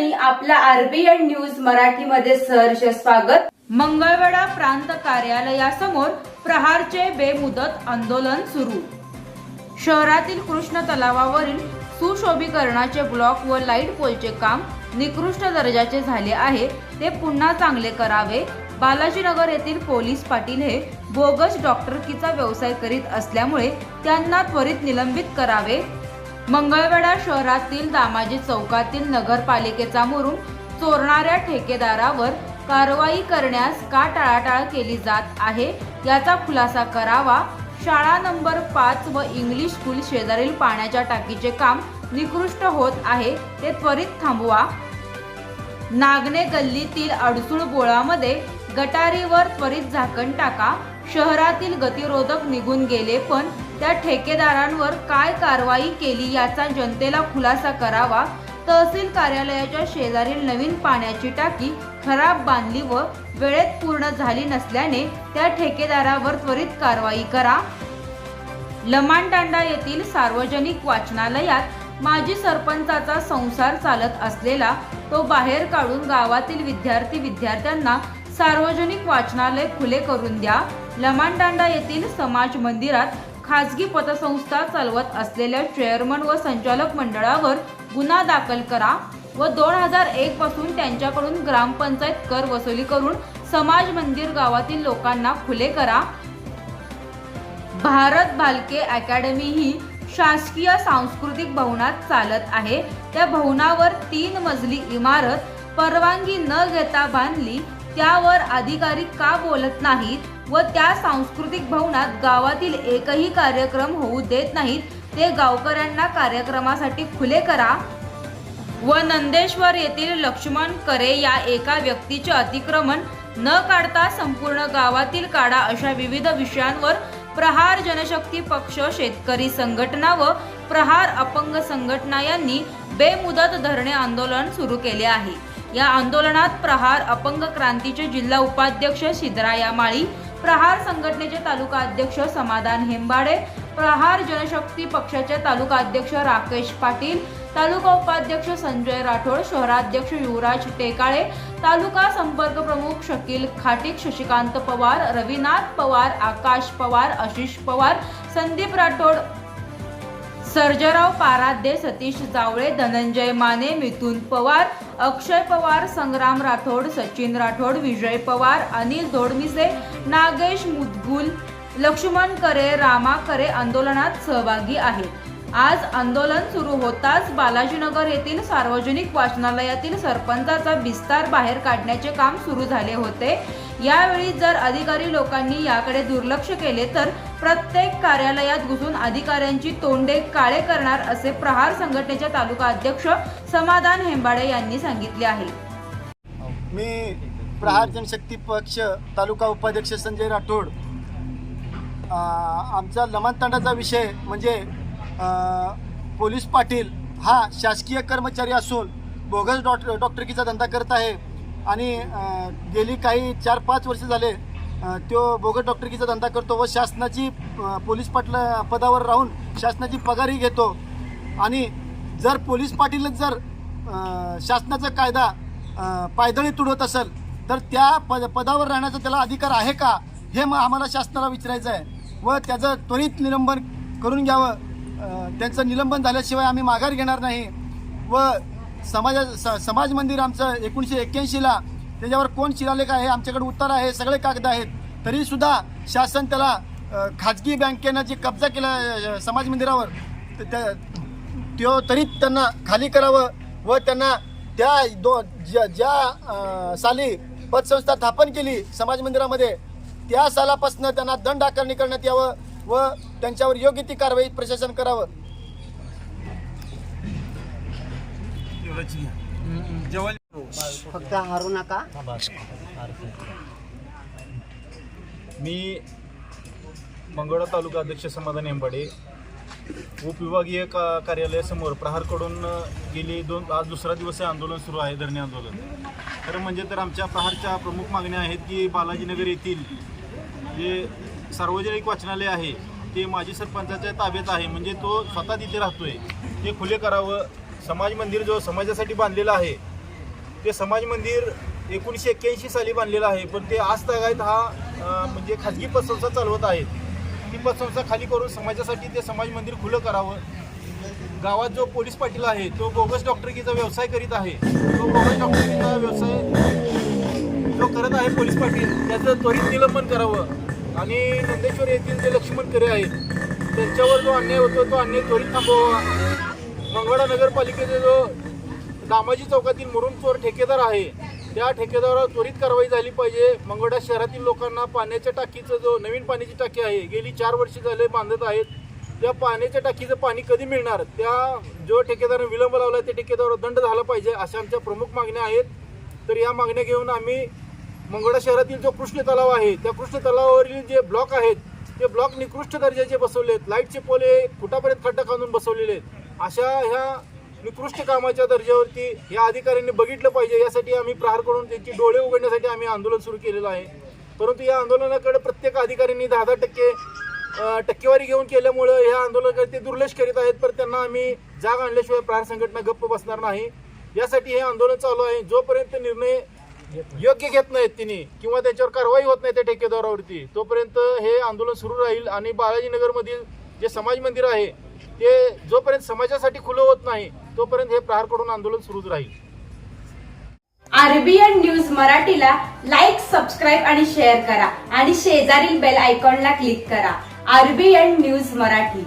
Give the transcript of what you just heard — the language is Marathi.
नमस्कार आपला आरबीएन न्यूज मराठीमध्ये सहर्ष स्वागत. मंगळवेढा प्रांत कार्यालयासमोर प्रहारचे बेमुदत आंदोलन सुरू. शहरातील कृष्ण तलावावरील सुशोभीकरणाचे ब्लॉक व लाइट पोलचे काम निकृष्ट दर्जाचे झाले आहे. ते पुन्हा चांगले करावे. बालाजीनगर येथील पोलीस पाटील हे बोगस डॉक्टरकीचा व्यवसाय करीत असल्यामुळे त्यांना त्वरित निलंबित करावे. मंगळवेढा शहरातील दामाजी चौकातील नगरपालिकेचा मुरुम चोरणाऱ्या ठेकेदारावर कारवाई करण्यास का टाळाटाळ केली जात आहे याचा खुलासा करावा. शाळा नंबर पाच व इंग्लिश स्कूल शेजारील पाण्याच्या टाकीचे काम निकृष्ट होत आहे ते त्वरित थांबवा. नागणे गल्लीतील अडसूळ बोळामध्ये गटारीवर त्वरित झाकण टाका. शहरातील गतिरोधक निघून गेले पण त्या ठेकेदारांवर काय कारवाई केली याचा जनतेला खुलासा करावा तहसील कार्यालयाच्या शेजारील नवीन पाण्याची टाकी खराब बांधली व वेळेत पूर्ण झाली नसल्याने त्या ठेकेदारावर त्वरित कारवाई करा. लमाणतांडा येथील सार्वजनिक वाचनालयात माजी सरपंचाचा संसार चालत असलेला तो बाहेर काढून गावातील विद्यार्थी विद्यार्थ्यांना सार्वजनिक वाचनालय खुले करून द्या. लमाणतांडा येथील समाज मंदिरात खाजगी पतसंस्था चालवत असलेल्या चेअरमन व संचालक मंडळावर गुन्हा दाखल करा व दोन हजार एक पासून त्यांच्याकडून ग्रामपंचायत कर वसुली करून समाज मंदिर गावातील लोकांना खुले करा. भारत भालके अकॅडमी ही शासकीय सांस्कृतिक भवनात चालत आहे. त्या भवनावर तीन मजली इमारत परवानगी न घेता बांधली त्यावर अधिकारी का बोलत नाहीत? व त्या सांस्कृतिक भवनात गावातील एकही कार्यक्रम होऊ देत नाहीत. ते गावकऱ्यांना कार्यक्रमासाठी खुले करा. व नंदेश्वर येथील लक्ष्मण करे या एका व्यक्तीचे अतिक्रमण न काढता संपूर्ण गावातील काढा अशा विविध विषयांवर प्रहार जनशक्ती पक्ष शेतकरी संघटना व प्रहार अपंग संघटना यांनी बेमुदत धरणे आंदोलन सुरू केले आहे. या आंदोलनात प्रहार अपंग क्रांतीचे जिल्हा उपाध्यक्ष सिद्धराया माळी प्रहार संघटनेचे तालुका अध्यक्ष समाधान हेंबाडे प्रहार जनशक्ती पक्षाचे तालुका अध्यक्ष राकेश पाटील तालुका उपाध्यक्ष संजय राठोड शहराध्यक्ष युवराज टेकाळे तालुका संपर्क प्रमुख शकील खाटीक शशिकांत पवार रविनाथ पवार आकाश पवार आशिष पवार संदीप राठोड सर्जराव पाराध्ये सतीश जावळे धनंजय माने मिथुन पवार अक्षय पवार संग्राम राठोड सचिन राठोड विजय पवार अनिल धोडमिसे नागेश मुदगुल लक्ष्मण करे रामा करे आंदोलनात सहभागी आहेत. आज आंदोलन सुरू होताच बालाजीनगर येथील सार्वजनिक वाचनालयातील सरपंचाचा विस्तार बाहेर काढण्याचे काम सुरू झाले होते. यावेळी जर अधिकारी लोकांनी याकडे दुर्लक्ष केले तर प्रत्येक कार्यालयात घुसून अधिकाऱ्यांची तोंडे काळे करणार असे प्रहार संघटनेच्या तालुका अध्यक्ष समाधान हेंबाडे यांनी सांगितले आहे. मी प्रहार जनशक्ती पक्ष तालुका उपाध्यक्ष संजय राठोड आमचा लमानतांडाचा विषय म्हणजे पोलीस पाटील हा शासकीय कर्मचारी असून बोगस डॉक्टर डॉक्टरकीचा धंदा करत आहे. आणि गेली काही चार पाच वर्ष झाले तो बोगट डॉक्टरकीचा धंदा करतो व शासनाची पोलीस पाटल पदावर राहून शासनाची पगारही घेतो. आणि जर पोलीस पाटीलच जर शासनाचा कायदा पायदळी तुडवत असेल तर त्या पद पदावर राहण्याचा त्याला अधिकार आहे का? हे मग आम्हाला शासनाला विचारायचं आहे व त्याचं त्वरित निलंबन करून घ्यावं. त्यांचं निलंबन झाल्याशिवाय आम्ही माघार घेणार नाही. व समाजा स समाज मंदिर आमचं एकोणीसशे एक्क्याऐंशीला त्याच्यावर कोण शिलालेख आहे आमच्याकडे उत्तर आहे सगळे कागद आहेत. तरीसुद्धा शासन त्याला खाजगी बँकेनं जे कब्जा केला समाज मंदिरावर तर त्या त्यो तरी त्यांना खाली करावं व त्यांना त्या दो ज्या ज्या साली पतसंस्था स्थापन केली समाज मंदिरामध्ये त्या सालापासून त्यांना दंड आकारणी करण्यात यावं व त्यांच्यावर योग्य ती कारवाई प्रशासन करावं. फक्त हारू नका. मी मंगळा तालुका अध्यक्ष समाधान एंबाडे उपविभागीय का कार्यालयासमोर प्रहारकडून गेली दोन आज दुसरा दिवस हे आंदोलन सुरू आहे धरणे आंदोलन. खरं म्हणजे तर आमच्या प्रहारच्या प्रमुख मागण्या आहेत की बालाजीनगर येथील जे सार्वजनिक वाचनालय आहे ते माजी सरपंचाच्या ताब्यात आहे. म्हणजे तो स्वतः तिथे राहतोय. ते खुले करावं समाज मंदिर जो समाजासाठी बांधलेलं आहे ते समाज मंदिर एकोणीसशे एक्क्याऐंशी साली बांधलेलं आहे पण ते आज तागायत हा म्हणजे खाजगी पतसंस्था चालवत आहेत ती पतसंस्था खाली करून समाजासाठी ते समाज मंदिर खुलं करावं. गावात जो पोलीस पाटील आहे तो बोगस डॉक्टरकीचा व्यवसाय करीत आहे. तो बोगस डॉक्टरकीचा व्यवसाय जो करत आहे पोलीस पाटील त्याचं त्वरित निलंबन करावं. आणि नंदेश्वर येथील जे लक्ष्मण करे आहेत त्यांच्यावर जो अन्याय होतो तो अन्याय त्वरित थांबवावा. मंगळा नगरपालिकेचा जो दामाजी चौकातील मुरुम चोर ठेकेदार आहे त्या ठेकेदारावर त्वरित कारवाई झाली पाहिजे. मंगळा शहरातील लोकांना पाण्याच्या टाकीचं जो नवीन पाण्याची टाकी आहे गेली चार वर्ष झाले बांधत आहेत. त्या पाण्याच्या टाकीचं पाणी कधी मिळणार? त्या जो ठेकेदाराने विलंब लावला त्या ठेकेदारावर दंड झाला पाहिजे अशा आमच्या प्रमुख मागण्या आहेत. तर या मागण्या घेऊन आम्ही मंगळा शहरातील जो कृष्ण तलाव आहे त्या कृष्ण तलावावरील जे ब्लॉक आहेत ते ब्लॉक निकृष्ट दर्जाचे बसवले आहेत लाईटचे पोले फुटापर्यंत खड्डा खांदून बसवलेले आहेत. अशा ह्या निकृष्ट कामाच्या दर्जावरती या अधिकाऱ्यांनी बघितलं पाहिजे. यासाठी आम्ही प्रहार करून त्यांची डोळे उघडण्यासाठी आम्ही आंदोलन सुरू केलेलं आहे. परंतु या आंदोलनाकडे प्रत्येक अधिकाऱ्यांनी दहा दहा टक्के टक्केवारी घेऊन केल्यामुळं ह्या आंदोलनाकडे ते दुर्लक्ष करीत आहेत. पर त्यांना आम्ही जाग आणल्याशिवाय प्रहार संघटना गप्प बसणार नाही. यासाठी हे आंदोलन चालू आहे. जोपर्यंत निर्णय योग्य घेत नाहीत तिने किंवा त्याच्यावर कारवाई होत नाही त्या ठेकेदारावरती तोपर्यंत हे आंदोलन सुरू राहील. आणि बालाजीनगरमधील जे समाज मंदिर आहे ते जोपर्यंत समाजासाठी खुलं होत नाही तोपर्यंत हे प्रहार करून आंदोलन सुरूच राहील. आरबीएन न्यूज मराठीला लाईक सबस्क्राईब आणि शेअर करा. आणि शेजारील बेल आयकॉनला क्लिक करा. RBN news Marathi.